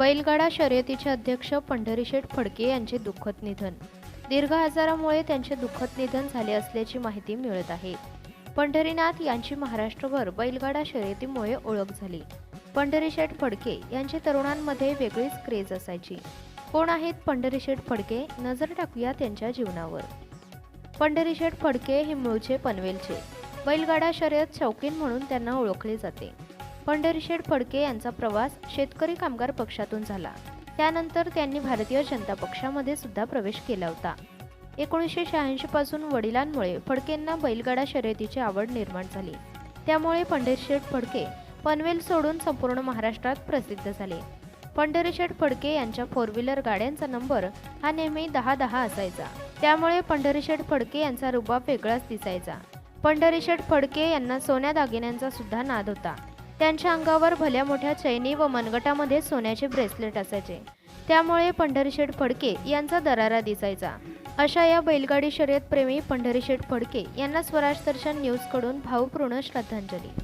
बैलगाडा शर्यतीचे अध्यक्ष पंढरीशेठ फडके यांचे दुःखद निधन. दीर्घ आजारामुळे त्यांचे दुःखद निधन झाले असल्याची माहिती मिळत आहे. पंढरीनाथ यांची महाराष्ट्रभर बैलगाडा शर्यतीमुळे ओळख झाली. पंढरीशेठ फडके यांची तरुणांमध्ये वेगळीच क्रेज असायची. कोण आहेत पंढरीशेठ फडके? नजर टाकूया त्यांच्या जीवनावर. पंढरीशेठ फडके हे मूळचे पनवेलचे. बैलगाडा शर्यत शौकीन म्हणून त्यांना ओळखले जाते. पंढरीशेठ फडके यांचा प्रवास शेतकरी कामगार पक्षातून झाला. त्यानंतर त्यांनी भारतीय जनता पक्षामध्ये सुद्धा प्रवेश केला होता. एकोणीसशे शहाऐंशी पासून वडिलांमुळे फडकेंना बैलगाडा शर्यतीची आवड निर्माण झाली. त्यामुळे पंढरीशेठ फडके पनवेल सोडून संपूर्ण महाराष्ट्रात प्रसिद्ध झाले. पंढरीशेठ फडके यांच्या फोर व्हीलर गाड्यांचा नंबर हा नेहमी दहा दहा असायचा. त्यामुळे पंढरीशेठ फडके यांचा रुबाब वेगळाच दिसायचा. पंढरीशेठ फडके यांना सोन्या दागिन्यांचा सुद्धा नाद होता. त्यांच्या अंगावर भल्या मोठ्या चैनी व मनगटामध्ये सोन्याचे ब्रेसलेट असायचे. त्यामुळे पंढरीशेठ फडके यांचा दरारा दिसायचा. अशा या बैलगाडी शर्यत प्रेमी पंढरीशेठ फडके यांना स्वराज दर्शन न्यूजकडून भावपूर्ण श्रद्धांजली.